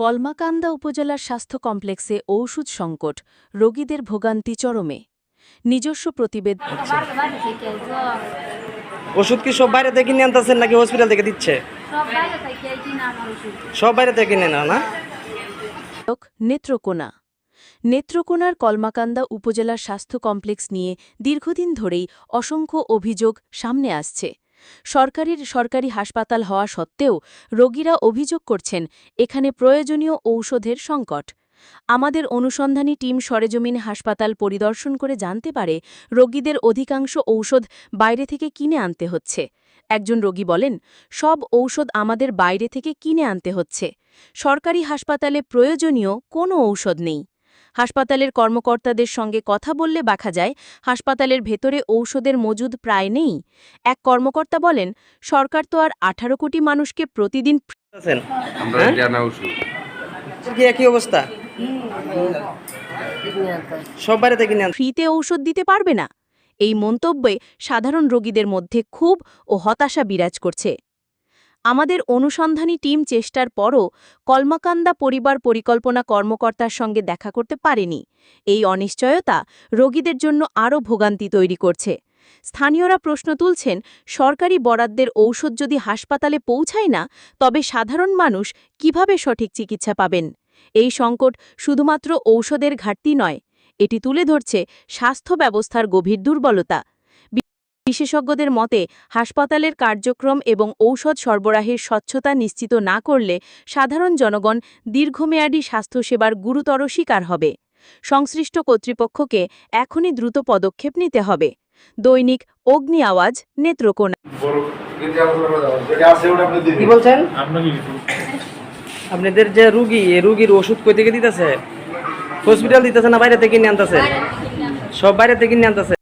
কলমাকান্দা উপজেলার স্বাস্থ্য কমপ্লেক্সে ঔষধ সংকট রোগীদের ভোগান্তি চরমে। নিজস্ব প্রতিবেদন থেকে জ্বর ওষুধ কি সব বাইরে থেকে নিয়ে আনতেছেন নাকি হসপিটাল থেকে দিচ্ছে? সব বাইরে থেকে কিনা আমার সব বাইরে থেকে কিনে না? না নেত্রকোনা। নেত্রকোনার কলমাকান্দা উপজেলার স্বাস্থ্য কমপ্লেক্স নিয়ে দীর্ঘদিন ধরেই অসংখ্য অভিযোগ সামনে আসছে। সরকারির সরকারি হাসপাতাল হওয়া সত্ত্বেও রোগীরা অভিযোগ করছেন, এখানে প্রয়োজনীয় ঔষধের সংকট। আমাদের অনুসন্ধানী টিম সরেজমিন হাসপাতাল পরিদর্শন করে জানতে পারে, রোগীদের অধিকাংশ ঔষধ বাইরে থেকে কিনে আনতে হচ্ছে। একজন রোগী বলেন, সব ঔষধ আমাদের বাইরে থেকে কিনে আনতে হচ্ছে। সরকারি হাসপাতালে প্রয়োজনীয় কোনো ঔষধ নেই। হাসপাতালের কর্মকর্তাদের সঙ্গে কথা বললে দেখা যায় হাসপাতালের ভেতরে ঔষধের মজুদ প্রায় নেই। এক কর্মকর্তা বলেন সরকার তো আর আঠারো কোটি মানুষকে প্রতিদিন হ্যাঁ? জানা ওষুধ কি অবস্থা? ফ্রিতে ঔষধ দিতে পারবে না। এই মন্তব্যে সাধারণ রোগীদের মধ্যে খুব ও হতাশা বিরাজ করছে। আমাদের অনুসন্ধানী টিম চেষ্টার পরও কলমাকান্দা পরিবার পরিকল্পনা কর্মকর্তার সঙ্গে দেখা করতে পারেনি। এই অনিশ্চয়তা রোগীদের জন্য আরও ভোগান্তি তৈরি করছে। স্থানীয়রা প্রশ্ন তুলছেন, সরকারি বরাদ্দের ঔষধ যদি হাসপাতালে পৌঁছায় না, তবে সাধারণ মানুষ কীভাবে সঠিক চিকিৎসা পাবেন? এই সংকট শুধুমাত্র ঔষধের ঘাটতি নয়, এটি তুলে ধরছে স্বাস্থ্য ব্যবস্থার গভীর দুর্বলতা। বিশেষজ্ঞদের মতে, হাসপাতালের কার্যক্রম এবং ঔষধ সরবরাহের স্বচ্ছতা নিশ্চিত না করলে সাধারণ জনগণ দীর্ঘমেয়াদী স্বাস্থ্যসেবার গুরুতর শিকার হবে। সংশ্লিষ্ট কর্তৃপক্ষকে এখনই দ্রুত পদক্ষেপ নিতে হবে। দৈনিক অগ্নি আওয়াজ, নেত্রকোনা। কি বলছেন? আপনাদের যে রুগী এই রুগীর ওষুধ কই থেকে দিতেছে? হসপিটাল দিতেছে না বাইরে থেকে কিনে আনতেছে? সব বাইরে থেকে নিয়ে আনতেছে।